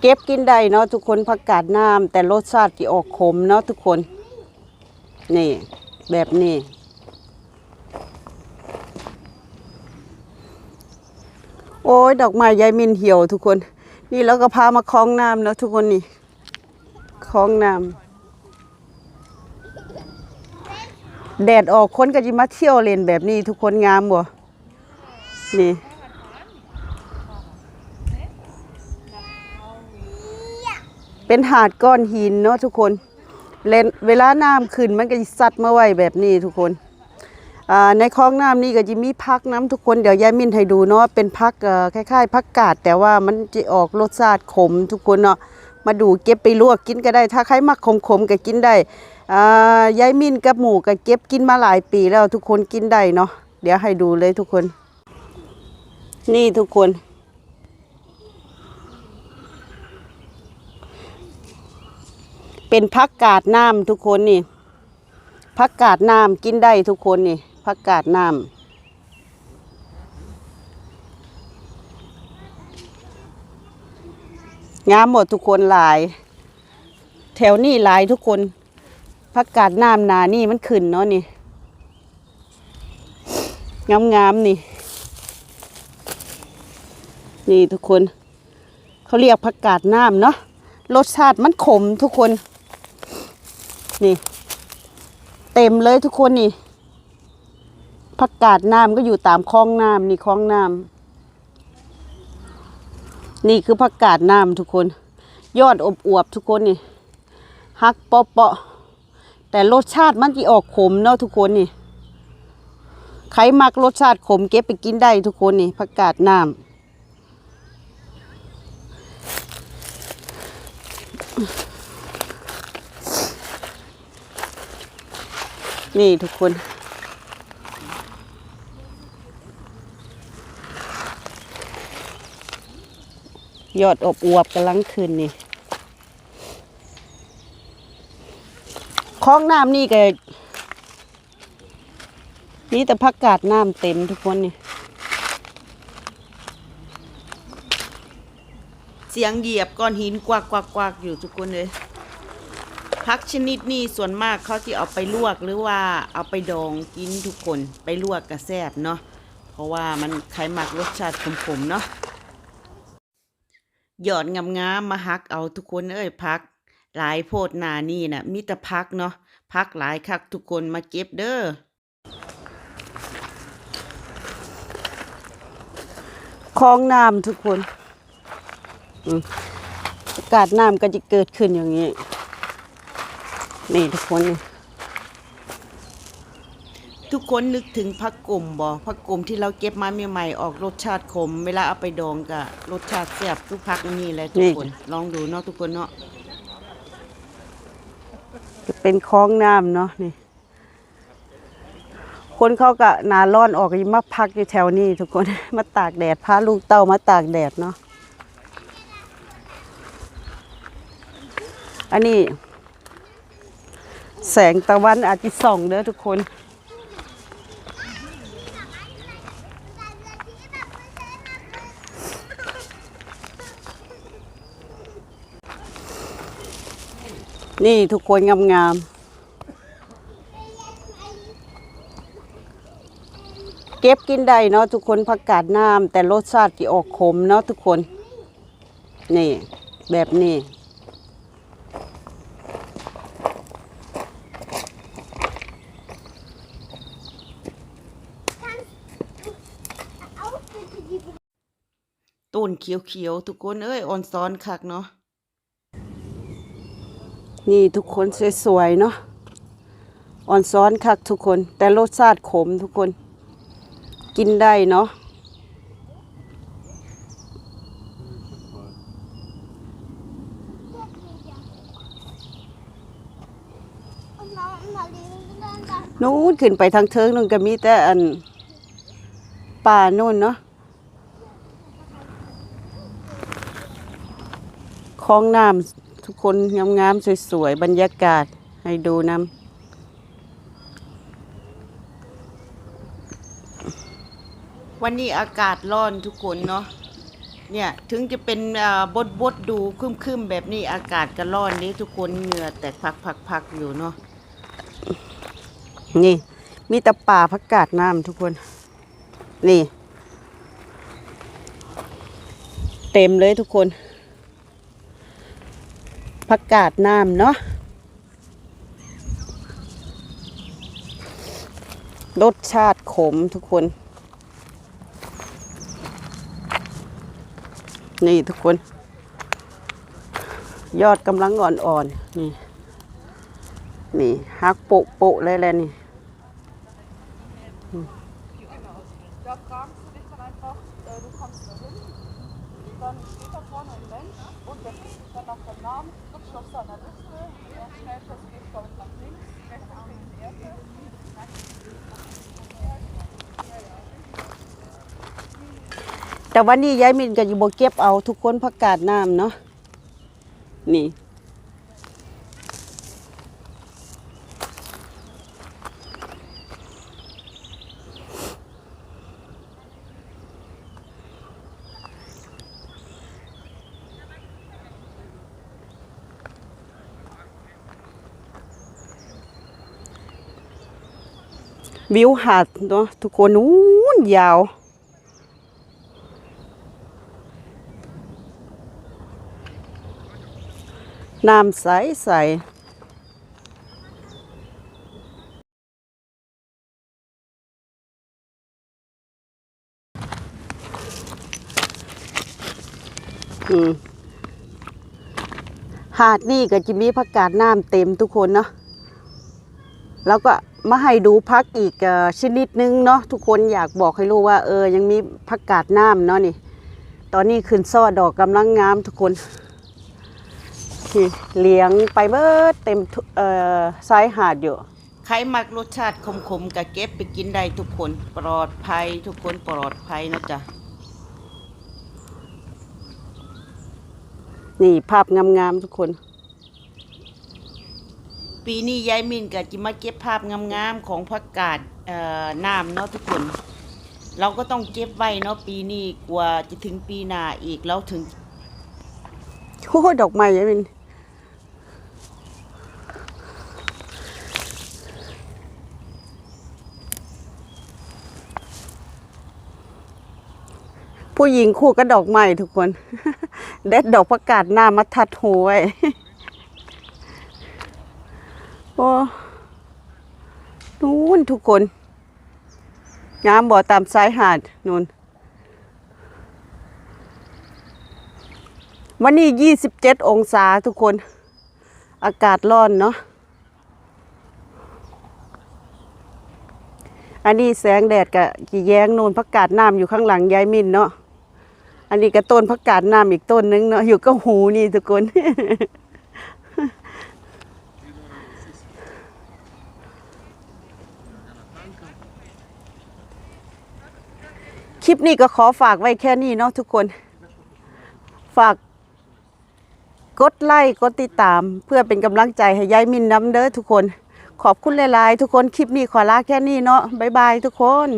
เก็บกินได้เนาะทุกคนผักกาดน้ำแต่รสชาติที่ออกขมเนาะทุกคน นี่ แบบนี้ โอ้ยดอกไม้ยายมินเหี่ยวทุกคน นี่เราก็พามาคล้องน้ำเนาะทุกคนนี่คล้องน้ำแดดออกคนก็จะมาเที่ยวเล่นแบบนี้ทุกคนงามบ่นี่ เป็นหาดก้อนหินเนาะทุกคนเลนเวลาน้ำขึ้นมันก็จะซัดมาไว้แบบนี้ทุกคนอ่าในคลองน้ำนี่ก็จะมีพักน้ำทุกคนเดี๋ยวยายมินให้ดูเนาะเป็นพักเอ่อคล้ายๆพักกาดแต่ว่ามันจะออกรสชาติขมทุกคนเนาะมาดูเก็บไปลวกกินก็ได้ ถ้าใครมักขมๆก็กินได้อ่ายายมินกับหมูก็เก็บกินมาหลายปีแล้วทุกคนกินได้เนาะเดี๋ยวให้ดูเลยทุกคน นี่ทุกคน เป็นผักกาดน้ำทุกคนนี่ผักกาดน้ำกินได้ทุกคนนี่ผักกาดน้ำงามหมดทุกคนหลาย แถวนี้หลายทุกคนผักกาดน้ำนานี่มันขึ้นเนาะนี่งามงามนี่ นี่ทุกคน เขาเรียกผักกาดน้ำเนาะรสชาติมันขมทุกคน นี่ เต็มเลยทุกคนนี่ผักกาดน้ำก็อยู่ตามคลองน้ำนี่คลองน้ำนี่คือผักกาดน้ำทุกคน ยอดอบอวบทุกคนนี่ฮักเปาะเปาะๆแต่รสชาติมันจะออกขมเนาะทุกคนนี่ใครมักรสชาติขมเก็บไปกินได้ทุกคนนี่ผักกาดน้ำ นี่ทุกคน ยอดอบอวบกำลังขึ้นนี่คลองน้ำนี่ก็นี่แต่พักกาดน้ำเต็มทุกคนนี่ เสียงเหยียบก้อนหินกวากกวากกวากอยู่ทุกคนเลย พักชนิดนี้ส่วนมากเขาที่เอาไปลวกหรือว่าเอาไปดองกินทุกคนไปลวกกระแซบเนาะเพราะว่ามันไขมักรสชาติขมๆเนาะหยอดงามๆมาฮักเอาทุกคนเอ้ยพัก หลายโพดนานี่นะ่ะมีแต่พักเนาะพักหลายคักทุกคนมาเก็บเด้อคลองน้ำทุกคนอืมอากาศน้ำก็จะเกิดขึ้นอย่างนี้ นี่ทุกคนนี่ทุกคนนึกถึงผักกลมบ่ผักกลมที่เราเก็บมาใหม่ๆออกรสชาติขม เวลาเอาไปดองก็รสชาติแซ่บทุกผักนี่แหละทุกคนลองดูเนาะทุกคนเนาะจะเป็นคลองน้ำเนาะนี่ คนเขาก็หนาร้อนออกยิมาพักอยู่แถวนี้ ทุกคนมาตากแดดพาลูกเต้ามาตากแดดเนาะอันนี้ แสงตะวันอาจจะส่องเด้อทุกคน นี่ทุกคนงามๆ เก็บกินได้เนาะทุกคนผักกาดน้ำแต่รสชาติที่ออกขมเนาะทุกคน นี่ แบบนี้ ต้นเขียวๆทุกคนเอ้ยอ่อนซ้อนคักเนาะนี่ทุกคนสวยๆเนาะอ่อนซ้อนคักทุกคน แต่รสชาติขมทุกคน กินได้เนาะนู้นขึ้นไปทางเทิงนู่นก็มีแต่อันป่านู่นเนาะ คลองน้ำทุกคนงามๆสวยๆ บรรยากาศให้ดูน้ำวันนี้อากาศร้อนทุกคนเนาะเนี่ย ถึงจะเป็นบดบดๆดูครึมๆแบบนี้อากาศก็ร้อนนี้ทุกคนเหงื่อแตกพักๆๆอยู่เนาะนี่ มีแต่ป่าพักกาดน้ำทุกคน นี่ เต็มเลยทุกคน ผักกาดน้ำเนาะรสชาติขมทุกคน นี่ทุกคน ยอดกำลังอ่อนๆนี่ นี่ฮักโปะโปะเลยแหละนี่ Da fragst du dich dann einfach, äh, du kommst da hin, dann steht da vorne ein Mensch und der fragt dich dann nach deinem Namen, guckst auf seiner Liste, er stellt das geht damit nach links, rechts fängt die erste. แต่วันนี้ยายมินก็อยู่บ่เก็บเอาทุกคนผักกาดน้ำเนาะนี่ วิวหาดเนาะทุกคนนู้นยาว น้ำใสใสหาดนี่ก็จะมีผักกาดน้ำเต็มทุกคนเนาะแล้วก็ มาให้ดูพักอีกเอ่อชนิดนึงเนาะทุกคนอยากบอกให้รู้ว่าเออยังมีผักกาดน้ำเนาะนี่ ตอนนี้ขึ้นซ่อดอกกำลังงามทุกคนที่เลี้ยงไปเบิดเต็มทุเอ่อซ้ายหาดอยู่ใครมักรสชาติขมๆก็เก็บไปกินได้ทุกคนปลอดภัยทุกคนปลอดภัยนะจ๊ะนี่ภาพงามๆทุกคน ปีนี้ยายมินก็จะมาเก็บภาพงามๆของผักกาดน้ำเนาะทุกคน เราก็ต้องเก็บไว้เนาะปีนี้กว่าจะถึงปีหน้าอีกเราถึงโอ้ดอกไม้ยายมินผู้หญิงคู่กับดอกไม้ทุกคน เด็ดดอกประกาศหน้ามาทัดหูไว้ โอ้นู่นทุกคนงามบ่อตามสายหาดนู่นวันนี้ยี่สิบเจ็ดองศาทุกคน อากาศร้อนเนาะ อันนี้แสงแดดกับกี่แย้งนูนพักกาดน้ำอยู่ข้างหลังยายมินเนาะ อันนี้ก็ต้นพักกาดน้ำอีกต้นนึงเนาะอยู่ก็หูนี่ทุกคน คลิปนี้ก็ขอฝากไว้แค่นี้เนาะทุกคน ฝากกดไลค์กดติดตาม เพื่อเป็นกำลังใจให้ยายมินน้ำเด้อทุกคน ขอบคุณหลายๆ ทุกคนคลิปนี้ขอลาแค่นี้เนาะบ๊ายบายทุกคน